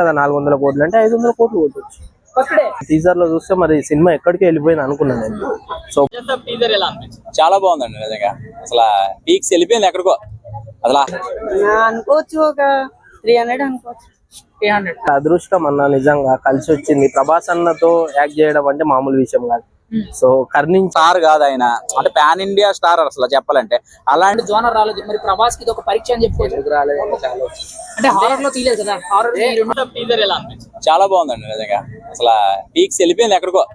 కదా నాలుగు వందల కోట్లు. అంటే ఐదు వందల కోట్లు కొట్టచ్చు టీజర్లో చూస్తే మరి సినిమా ఎక్కడికి వెళ్ళిపోయింది అనుకున్నాను నేను. సో టీజర్ ఎలా అనిపించింది? చాలా బాగుందండి నిజంగా. అసలు పీక్స్ వెళ్ళిపోయింది ఎక్కడికో. అసలు అనుకోవచ్చు ఒక త్రీ హండ్రెడ్ అనుకోవచ్చు. అదృష్టం అన్న నిజంగా కలిసి వచ్చింది. ప్రభాస్ అన్నతో యాక్ట్ చేయడం అంటే మామూలు విషయం కాదు. సో కర్ణించి స్టార్ కాదు ఆయన. అంటే పాన్ ఇండియా స్టార్ అసలు చెప్పాలంటే. అలాంటి జోనర్ రాలేదు. మరి ప్రభాస్కి ఇది ఒక పరీక్ష అని చెప్పుకోవచ్చు అంటే హారర్లో తీయలేదు కదా? హారర్ టీజర్ ఎలా అనిపించింది? చాలా బాగుందండి నిజంగా. అసలు పీక్స్ వెళ్ళిపోయింది ఎక్కడికో.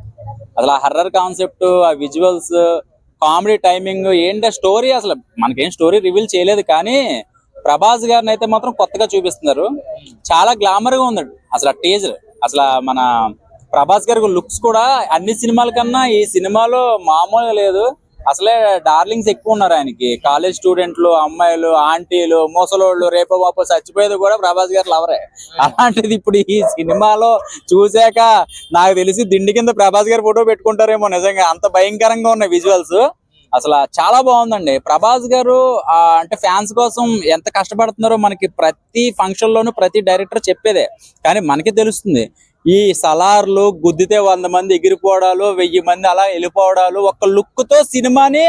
అసలు ఆ హర్రర్ కాన్సెప్ట్ ఆ విజువల్స్ కామెడీ టైమింగ్ ఏంటి స్టోరీ అసలు? మనకేం స్టోరీ రివీల్ చేయలేదు కానీ ప్రభాస్ గారిని అయితే మాత్రం కొత్తగా చూపిస్తున్నారు. చాలా గ్లామర్గా ఉందండి. అసలు ఆ టీజర్ అసలు మన ప్రభాస్ గారి లుక్స్ కూడా అన్ని సినిమాల కన్నా ఈ సినిమాలో మామూలుగా లేదు. అసలే డార్లింగ్స్ ఎక్కువ ఉన్నారు ఆయనకి. కాలేజ్ స్టూడెంట్లు అమ్మాయిలు ఆంటీలు ముసలోళ్ళు రేపో బాపో చచ్చిపోయేది కూడా ప్రభాస్ గారు లవరే అలాంటిది ఇప్పుడు ఈ సినిమాలో చూసాక నాకు తెలిసి దిండి కింద ప్రభాస్ గారు ఫోటో పెట్టుకుంటారేమో నిజంగా. అంత భయంకరంగా ఉన్నాయి విజువల్స్ అసలు చాలా బాగుందండి. ప్రభాస్ గారు ఆ, అంటే ఫ్యాన్స్ కోసం ఎంత కష్టపడుతున్నారో మనకి ప్రతి ఫంక్షన్ లోను ప్రతి డైరెక్టర్ చెప్పేదే. కానీ మనకి తెలుస్తుంది. ఈ సలార్లు గుద్దితే వంద మంది ఎగిరిపోవడాలు వెయ్యి మంది అలా వెళ్ళిపోవడాలు ఒక లుక్తో సినిమాని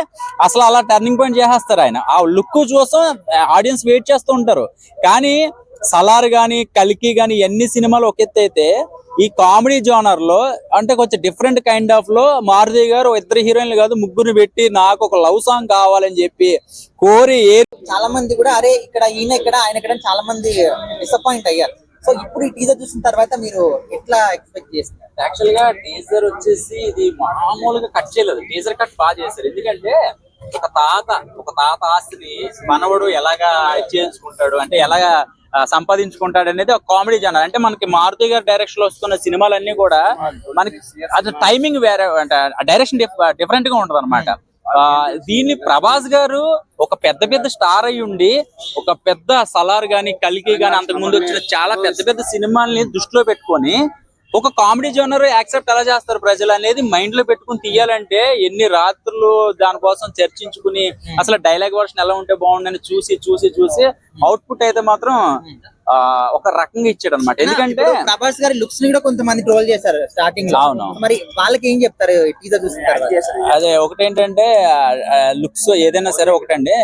అసలు అలా టర్నింగ్ పాయింట్ చేసేస్తారు ఆయన. ఆ లుక్ చూసం ఆడియన్స్ వెయిట్ చేస్తూ ఉంటారు. కానీ సలార్ గాని కల్కి కానీ ఎన్ని సినిమాలు ఒక ఎత్తు అయితే ఈ కామెడీ జోనర్లో అంటే కొంచెం డిఫరెంట్ కైండ్ ఆఫ్లో మారుతి గారు ఇద్దరు హీరోయిన్లు కాదు ముగ్గురు పెట్టి నాకు ఒక లవ్ సాంగ్ కావాలని చెప్పి కోరి ఏ చాలా మంది కూడా అరే ఇక్కడ ఈయన ఇక్కడ ఆయన ఇక్కడ చాలా మంది డిసప్పాయింట్ అయ్యారు. సో ఇప్పుడు ఈ టీజర్ చూసిన తర్వాత మీరు ఎట్లా ఎక్స్పెక్ట్ చేస్తున్నారు? యాక్చువల్గా టీజర్ వచ్చేసి ఇది మామూలుగా కట్ చేయలేదు. టీజర్ కట్ బాగా చేశారు. ఎందుకంటే ఒక తాత ఒక తాత ఆస్తిని మనవడు ఎలాగా చేసుకుంటాడు అంటే ఎలాగా సంపాదించుకుంటాడు అనేది ఒక కామెడీ జనర్ అంటే మనకి మారుతి గారి డైరెక్షన్లో వస్తున్న సినిమాలన్నీ కూడా మనకి అది టైమింగ్ వేరే అంటే డైరెక్షన్ డిఫరెంట్గా ఉంటది అనమాట దీన్ని ప్రభాస్ గారు ఒక పెద్ద పెద్ద స్టార్ అయి ఉండి ఒక పెద్ద సలార్ గాని కలికి గాని అంతకు ముందు వచ్చిన చాలా పెద్ద పెద్ద సినిమాల్ని దృష్టిలో పెట్టుకొని ఒక కామెడీ జోనర్ యాక్సెప్ట్ ఎలా చేస్తారు ప్రజలు అనేది మైండ్లో పెట్టుకుని తీయాలంటే ఎన్ని రాత్రులు దానికోసం చర్చించుకుని అసలు డైలాగ్ వర్షన్ ఎలా ఉంటే బాగుండని చూసి చూసి చూసి అవుట్పుట్ అయితే మాత్రం ఆ, ఒక రకంగా ఇచ్చాడు అనమాట ఎందుకంటే ప్రభాస్ గారి లుక్స్ని కూడా కొంతమంది ట్రోల్ చేశారు స్టార్టింగ్లో. అవును. మరి వాళ్ళకి ఏం చెప్తారు టీజర్ చూసిన తర్వాత? అదే ఒకటేంటంటే లుక్స్ ఏదైనా సరే ఒకటండి.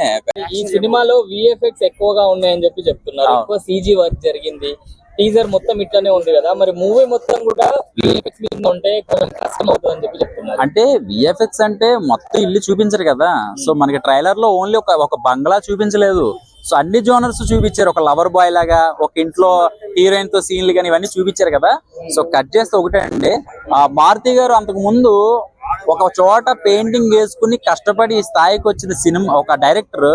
ఈ సినిమాలో విఎఫ్ఎక్స్ ఎక్కువగా ఉన్నాయని చెప్పి చెప్తున్నారు. ఎక్కువ సీజీ వర్క్ జరిగింది. టీజర్ మొత్తం ఇట్లానే ఉంది కదా. మరి మూవీ మొత్తం కూడా విఎఫ్ఎక్స్ మీద ఉంటే కొంచెం కష్టం అవుతుంది అని చెప్పి చెప్తున్నారు. అంటే విఎఫ్ఎక్స్ అంటే మొత్తం ఇల్లు చూపించరు కదా. సో మనకి ట్రైలర్లో ఓన్లీ ఒక ఒక బంగ్లా చూపించలేదు. సో అన్ని జోనర్స్ చూపించారు. ఒక లవర్ బాయ్ లాగా ఒక ఇంట్లో హీరోయిన్తో సీన్లు కానీ ఇవన్నీ చూపించారు కదా. సో కట్ చేస్తే ఒకటే అండి. ఆ మారుతి గారు అంతకు ముందు ఒక చోట పెయింటింగ్ వేసుకుని కష్టపడి ఈ స్థాయికి వచ్చిన సినిమా ఒక డైరెక్టర్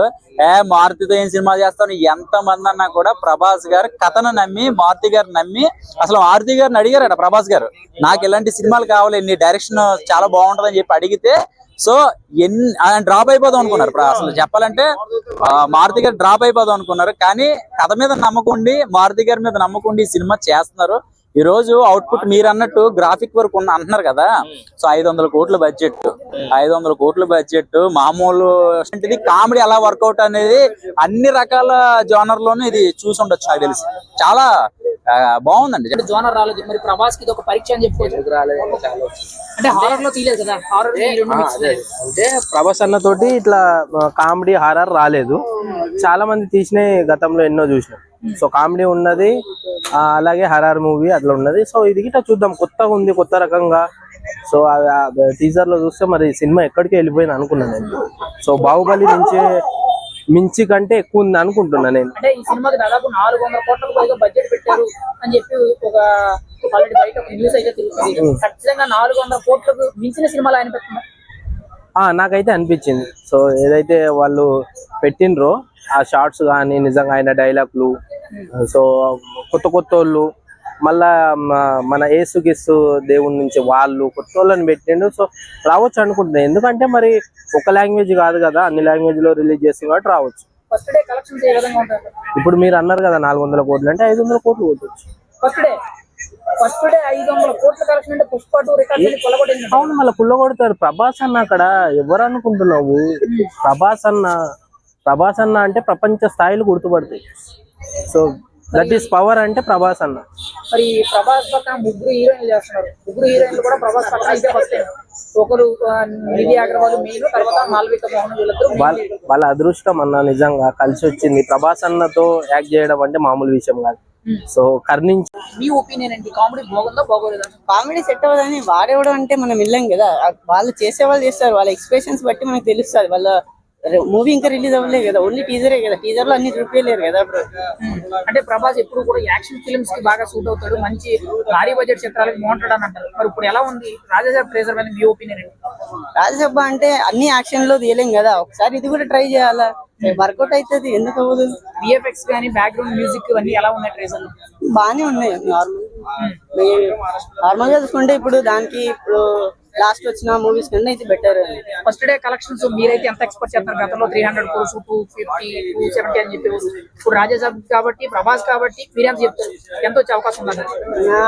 ఏ మారుతితో ఏం సినిమా చేస్తాను ఎంత మంది అన్నా కూడా ప్రభాస్ గారు కథను నమ్మి మారుతి గారు నమ్మి అసలు మారుతి గారిని అడిగారట ప్రభాస్ గారు. నాకు ఇలాంటి సినిమాలు కావాలి నీ డైరెక్షన్ చాలా బాగుంటదని చెప్పి అడిగితే సో ఎన్ని ఆయన డ్రాప్ అయిపోదాం అనుకున్నారు. అసలు చెప్పాలంటే మారుతి గారు డ్రాప్ అయిపోదాం అనుకున్నారు. కానీ కథ మీద నమ్మకుండి మారుతి గారి మీద నమ్మకం ఈ సినిమా చేస్తున్నారు. ఈ రోజు అవుట్పుట్ మీరు అన్నట్టు గ్రాఫిక్ వర్క్ ఉన్న అంటున్నారు కదా. సో ఐదు వందల కోట్ల బడ్జెట్ ఐదు వందల కోట్ల బడ్జెట్ మామూలు ఇది కామెడీ ఎలా వర్కౌట్ అనేది అన్ని రకాల జోనర్ లోనూ ఇది చూసి ఉండొచ్చు నాకు తెలిసి. చాలా బాగుందండి. అంటే జోనర్ రాలేదు. మరి ప్రభాస్కి ఇది ఒక పరీక్ష అని చెప్పుకోవచ్చు అంటే హారర్లో తీయలేదు కదా. హారర్ అంటే ప్రభాస్ అన్న తోటి ఇట్లా కామెడీ హారర్ రాలేదు. చాలా మంది తీసిన గతంలో ఎన్నో చూసినాం. సో కామెడీ ఉన్నది. అలాగే హరార్ మూవీ అట్లా ఉన్నది. సో ఇది గిట్ట చూద్దాం. కొత్తగా ఉంది కొత్త రకంగా. సో టీజర్లో చూస్తే మరి సినిమా ఎక్కడికి వెళ్ళిపోయింది అనుకున్నాను నేను. సో బాహుబలి నుంచి మించి కంటే ఎక్కువ ఉంది అనుకుంటున్నా నేను. అంటే ఈ సినిమాకి దాదాపు నాలుగు వందల కోట్లకు పైగా బడ్జెట్ పెట్టారు అని చెప్పి ఒక ఆల్రెడీ బయట ఒక న్యూస్ అయితే తిరుగుతుంది ఖచ్చితంగా నాలుగు వందల కోట్లకు మించిన సినిమాలు ఆయన పెట్టుకున్నారు ఆ నాకైతే అనిపించింది. సో ఏదైతే వాళ్ళు పెట్టినరో ఆ షార్ట్స్ కానీ నిజంగా ఆయన డైలాగ్లు సో కొత్త కొత్త వాళ్ళు మళ్ళా మన ఏసుగిస్తు దేవుడి నుంచి వాళ్ళు కొత్త వాళ్ళని పెట్టిండు. సో రావచ్చు అనుకుంటున్నాను ఎందుకంటే మరి ఒక లాంగ్వేజ్ కాదు కదా అన్ని లాంగ్వేజ్లో రిలీజ్ చేస్తుంది కాబట్టి రావచ్చు. ఇప్పుడు మీరు అన్నారు కదా నాలుగు వందల కోట్లు అంటే ఐదు వందల కోట్లు కొట్టచ్చు అవును మళ్ళీ కుళ్ళ కొడతారు ప్రభాస్ అన్న అక్కడ ఎవరు అనుకుంటున్నావు? ప్రభాస్ అన్న ప్రభాస్ అన్న అంటే ప్రపంచ స్థాయిలో గుర్తుపడతాయి. సో దట్ ఈస్ పవర్ అంటే ప్రభాస్ అన్న. మరి ప్రభాస్ పక్కన ముగ్గురు హీరోయిన్లు చేస్తున్నారు. ముగ్గురు హీరోయిన్లు కూడా ప్రభాస్ పక్కన అయితే ఫస్ట్ టైం ఒకరు నిధి అగర్వాల్ మెయిన్ తర్వాత మాల్విక మోహన్ main వాళ్ళ అదృష్టం అన్న నిజంగా కలిసి వచ్చింది. ప్రభాస్ అన్నతో యాక్ట్ చేయడం అంటే మామూలు విషయం కాదు. సో కర్ణించి మీ ఒపీనియన్ ఏంటి? కామెడీ బాగుందా బాగోలేదా? కామెడీ సెట్ అవ్వదని వాడేవడం అంటే మనం వెళ్ళాం కదా. వాళ్ళు చేసే వాళ్ళు చేస్తారు. వాళ్ళ ఎక్స్ప్రెషన్స్ బట్టి మనకు తెలుస్తుంది. వాళ్ళ మూవీ ఇంకా రిలీజ్ అవ్వలేదు కదా. ఓన్లీ టీజరే కదా. టీజర్లో అన్ని చూపించలేరు కదా అంటే ప్రభాస్ ఎప్పుడు కూడా యాక్షన్ ఫిల్మ్స్కి బాగా సూట్ అవుతాడు. మంచి భారీ బడ్జెట్ చిత్రాలకు బాగుంటాడు అని అంటారు. మరి ఇప్పుడు ఎలా ఉంది? రాజాసాబ్ ట్రేజర్ మీద మీ ఒపీనియన్ ఏంటి? రాజ్యసభ అంటే అన్ని యాక్షన్లో తీయలేం కదా. ఒకసారి ఇది కూడా ట్రై చేయాలా? వర్కౌట్ అవుతుంది ఎందుకు అవ్వదు? విఎఫ్ఎక్స్ కానీ బ్యాక్గ్రౌండ్ మ్యూజిక్ ఇవన్నీ ఎలా ఉన్నాయి ట్రేజర్ బాగానే ఉన్నాయి. నార్మల్ నార్మల్గా చూసుకుంటే ఇప్పుడు దానికి ఇప్పుడు లాస్ట్ వచ్చిన మూవీస్ కన్నా ఇది బెటర్ ఫస్ట్ డే కలెక్షన్స్ మీరైతే ఎంత ఎక్స్పెక్ట్ చేస్తారు? గతంలో three hundred crores two fifty two seventy అని చెప్పి ఇప్పుడు రాజాసాబ్ కాబట్టి ప్రభాస్ కాబట్టి మీరేం చెప్తారు? ఎంత వచ్చే అవకాశం ఉందండి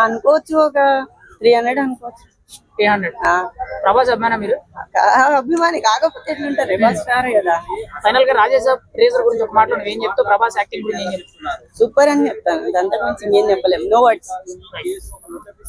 అనుకోవచ్చు ఒక త్రీ హండ్రెడ్ అనుకోవచ్చు. త్రీ హండ్రెడ్ ఆ, ప్రభాస్ అభిమాన మీరు? అభిమాని కాకపోతే ఎట్లుంటారు? స్టార్ కదా. ఫైనల్గా రాజాసాబ్ ట్రేజర్ గురించి ఒక మాటలో ఏం చెప్తావు? ప్రభాస్ యాక్టింగ్ గురించి ఏం చెప్తావు? సూపర్ అని చెప్తాను. అంతకు మించి ఇంకేం చెప్పలేము నో వర్డ్స్